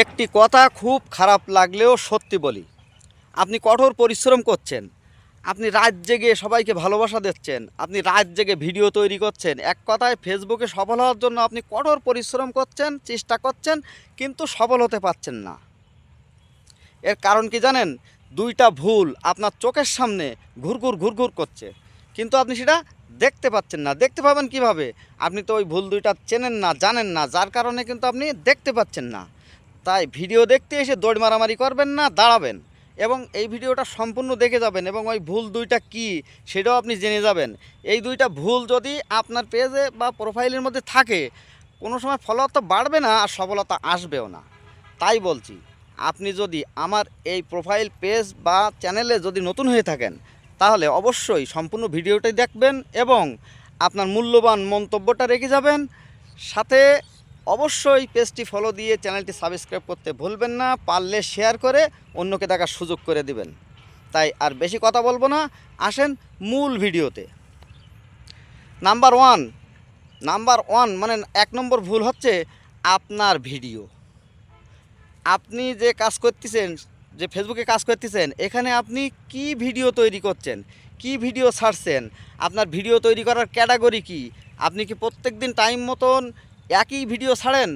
একটি কথা খুব খারাপ লাগলেও সত্যি বলি। আপনি কঠোর পরিশ্রম করছেন, আপনি রাত জেগে সবাইকে ভালোবাসা দিচ্ছেন, আপনি রাত জেগে ভিডিও তৈরি করছেন, এক কথায় ফেসবুকে সফল হওয়ার জন্য আপনি কঠোর পরিশ্রম করছেন, চেষ্টা করছেন, কিন্তু সফল হতে পারছেন না। এর কারণ কি জানেন? দুইটা ভুল আপনার চোখের সামনে ঘুরঘুর ঘুরঘুর করছে, কিন্তু আপনি সেটা দেখতে পাচ্ছেন না। দেখতে পাবেন কীভাবে? আপনি তো ওই ভুল দুইটা চেনেন না, জানেন না, যার কারণে কিন্তু আপনি দেখতে পাচ্ছেন না। তাই ভিডিও দেখতে এসে দৌড় মারামারি করবেন না, দাঁড়াবেন। এবং এই ভিডিওটা সম্পূর্ণ দেখে যাবেন এবং ওই ভুল দুইটা কি সেটাও আপনি জেনে যাবেন। এই দুইটা ভুল যদি আপনার পেজে বা প্রোফাইলের মধ্যে থাকে, কোনো সময় ফলতা বাড়বে না আর সফলতা আসবেও না। তাই বলছি, আপনি যদি আমার এই প্রোফাইল পেজ বা চ্যানেলে যদি নতুন হয়ে থাকেন, তাহলে অবশ্যই সম্পূর্ণ ভিডিওটাই দেখবেন এবং আপনার মূল্যবান মন্তব্যটা রেখে যাবেন। সাথে অবশ্যই পেজটি ফলো দিয়ে চ্যানেলটি সাবস্ক্রাইব করতে ভুলবেন না, পারলে শেয়ার করে অন্যকে দেখার সুযোগ করে দিবেন। তাই আর বেশি কথা বলব না, আসেন মূল ভিডিওতে। নাম্বার ওয়ান নাম্বার ওয়ান মানে এক নম্বর ভুল হচ্ছে আপনার ভিডিও আপনি যে কাজ করতেছেন, যে ফেসবুকে কাজ করতেছেন, এখানে আপনি কি ভিডিও তৈরি করছেন, কি ভিডিও ছাড়ছেন, আপনার ভিডিও তৈরি করার ক্যাটাগরি কি, আপনি কি প্রত্যেক দিন টাইম মতন একই ভিডিও ছাড়েন,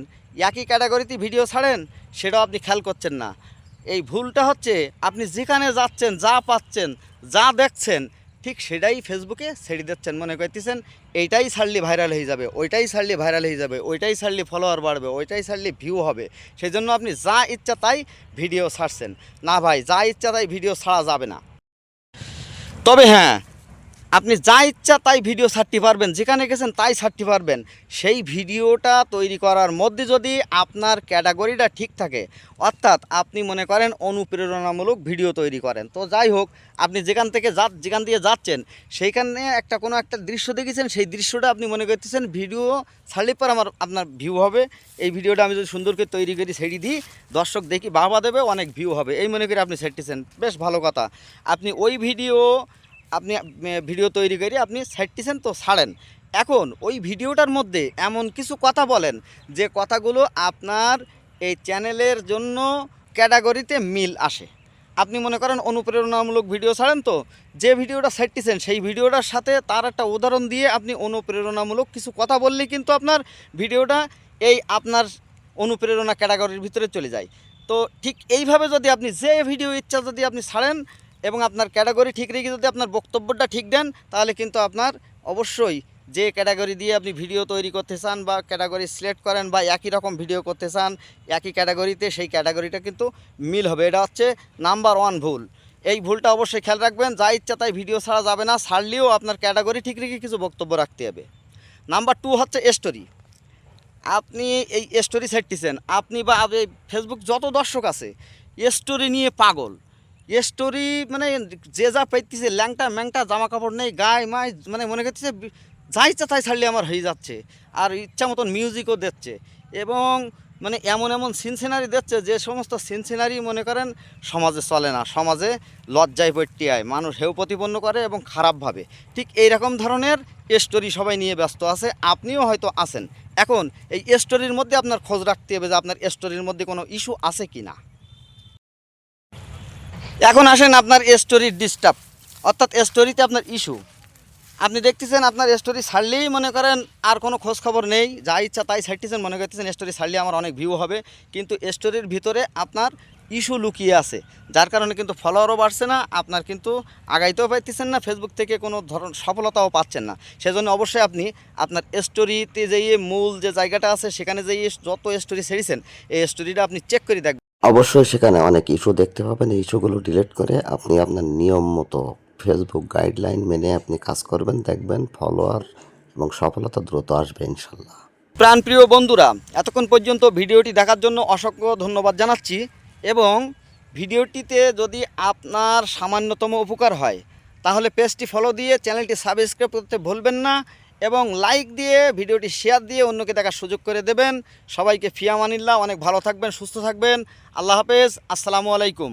একই ক্যাটাগরিতে ভিডিও ছাড়েন, সেটাও আপনি খেয়াল করছেন না। এই ভুলটা হচ্ছে আপনি যেখানে যাচ্ছেন, যা পাচ্ছেন, যা দেখছেন, ঠিক সেটাই ফেসবুকে ছেড়ে দিচ্ছেন, মনে করতেছেন, এইটাই ছাড়লে ভাইরাল হয়ে যাবে, ওইটাই ছাড়লে ভাইরাল হয়ে যাবে, ওইটাই ছাড়লে ফলোয়ার বাড়বে, ওইটাই ছাড়লে ভিউ হবে। সেই জন্য আপনি যা ইচ্ছা তাই ভিডিও ছাড়ছেন। না ভাই, যা ইচ্ছা তাই ভিডিও ছাড়া যাবে না। তবে হ্যাঁ আপনি যা ইচ্ছা তাই ভিডিও ছাড়তে পারবেন, যেখানে গেছেন তাই ছাড়তে পারবেন। সেই ভিডিওটা তৈরি করার মধ্যে যদি আপনার ক্যাটাগরিটা ঠিক থাকে, অর্থাৎ আপনি মনে করেন অনুপ্রেরণামূলক ভিডিও তৈরি করেন, তো যাই হোক, আপনি যেখান থেকে যা, যেখান দিয়ে যাচ্ছেন, সেইখানে একটা কোনো একটা দৃশ্য দেখেছেন, সেই দৃশ্যটা আপনি মনে করতেছেন ভিডিও ছাড়লে পর আমার, আপনার ভিউ হবে। এই ভিডিওটা আমি যদি সুন্দর করে তৈরি করি ছেড়ে দিই, দর্শক দেখি বাবা দেবে, অনেক ভিউ হবে। এই মনে করে আপনি ছেড়তেছেন। বেশ ভালো কথা। আপনি ওই ভিডিও আপনি ভিডিও তৈরি করে আপনি ছাড়তেছেন তো ছাড়েন। এখন ওই ভিডিওটার মধ্যে এমন কিছু কথা বলেন যে কথাগুলো আপনার এই চ্যানেলের জন্য ক্যাটাগরিতে মিল আসে। আপনি মনে করেন অনুপ্রেরণামূলক ভিডিও ছাড়েন তো, যে ভিডিওটা ছাড়তেছেন সেই ভিডিওটার সাথে তার একটা উদাহরণ দিয়ে আপনি অনুপ্রেরণামূলক কিছু কথা বললেই কিন্তু আপনার ভিডিওটা এই আপনার অনুপ্রেরণা ক্যাটাগরির ভিতরে চলে যায়। তো ঠিক এইভাবে যদি আপনি যে ভিডিও ইচ্ছা যদি আপনি ছাড়েন এবং আপনার ক্যাটাগরি ঠিক রেখে যদি আপনার বক্তব্যটা ঠিক দেন, তাহলে কিন্তু আপনার অবশ্যই যে ক্যাটাগরি দিয়ে আপনি ভিডিও তৈরি করতে চান বা ক্যাটাগরি সিলেক্ট করেন বা একই রকম ভিডিও করতে চান, একই ক্যাটাগরিতে সেই ক্যাটাগরিটা কিন্তু মিল হবে। এটা হচ্ছে নাম্বার ওয়ান ভুল। এই ভুলটা অবশ্যই খেয়াল রাখবেন, যা ইচ্ছা তাই ভিডিও ছাড়া যাবে না, ছাড়লেও আপনার ক্যাটাগরি ঠিক রেখে কিছু বক্তব্য রাখতে হবে। নাম্বার টু হচ্ছে স্টোরি আপনি এই স্টোরি ছাড়তেছেন আপনি বা ফেসবুক যত দর্শক আছে স্টোরি নিয়ে পাগল। স্টোরি মানে যে যা পাইতেছে, ল্যাংটা ম্যাংটা জামা কাপড় নেই, গায়ে মায় মানে মনে করতেছে, বি- যা ইচ্ছা তাই ছাড়লে আমার হয়ে যাচ্ছে। আর ইচ্ছা মতন মিউজিকও দিচ্ছে। এবং মানে এমন এমন সিন সিনারি দিচ্ছে যে সমস্ত সিন সিনারি মনে করেন সমাজে চলে না। সমাজে লজ্জায় আয় মানুষ হেউ প্রতিপন্ন করে এবং খারাপভাবে ঠিক এই রকম ধরনের স্টোরি সবাই নিয়ে ব্যস্ত আছে। আপনিও হয়তো আছেন। এখন এই স্টোরির মধ্যে আপনার খোঁজ রাখতে হবে যে আপনার স্টোরির মধ্যে কোনো ইস্যু আছে কি না এখন আসেন আপনার স্টোরির ডিস্টার্ব অর্থাৎ স্টোরিতে আপনার ইস্যু আপনি দেখতেছেন আপনার স্টোরি ছাড়লেই মনে করেন আর কোনো খোঁজ খবর নেই, যা ইচ্ছা তাই ছাড়তেছেন, মনে করতেছেন স্টোরি ছাড়লে আমার অনেক ভিউ হবে, কিন্তু স্টোরির ভিতরে আপনার ইস্যু লুকিয়ে আছে, যার কারণে কিন্তু ফলোয়ারও বাড়ছে না, আপনার কিন্তু আগাইতেও পাইতেছেন না ফেসবুক থেকে কোনো ধরন, সফলতাও পাচ্ছেন না। সেজন্য অবশ্যই আপনি আপনার স্টোরিতে যেয়ে মূল যে জায়গাটা আছে, সেখানে যেয়ে যত স্টোরি ছেড়েছেন, এই স্টোরিটা আপনি চেক করে দেখবেন। অবশ্যই সেখানে অনেক ইস্যু দেখতে পাবেন। এই ইস্যুগুলো ডিলিট করে আপনি আপনার নিয়ম মতো ফেসবুক গাইডলাইন মেনে আপনি কাজ করবেন, দেখবেন ফলোয়ার এবং সফলতা দ্রুত আসবে ইনশাল্লাহ প্রাণপ্রিয় বন্ধুরা, এতক্ষণ পর্যন্ত ভিডিওটি দেখার জন্য অসংখ্য ধন্যবাদ জানাচ্ছি এবং ভিডিওটিতে যদি আপনার সামান্যতম উপকার হয়, তাহলে পেজটি ফলো দিয়ে চ্যানেলটি সাবস্ক্রাইব করতে ভুলবেন না। এবং লাইক দিয়ে, ভিডিওটি শেয়ার দিয়ে অন্যকে দেখার সুযোগ করে দেবেন। সবাইকে ফিয়ামানিল্লাহ অনেক ভালো থাকবেন, সুস্থ থাকবেন। আল্লাহ হাফেজ। আসসালামু আলাইকুম।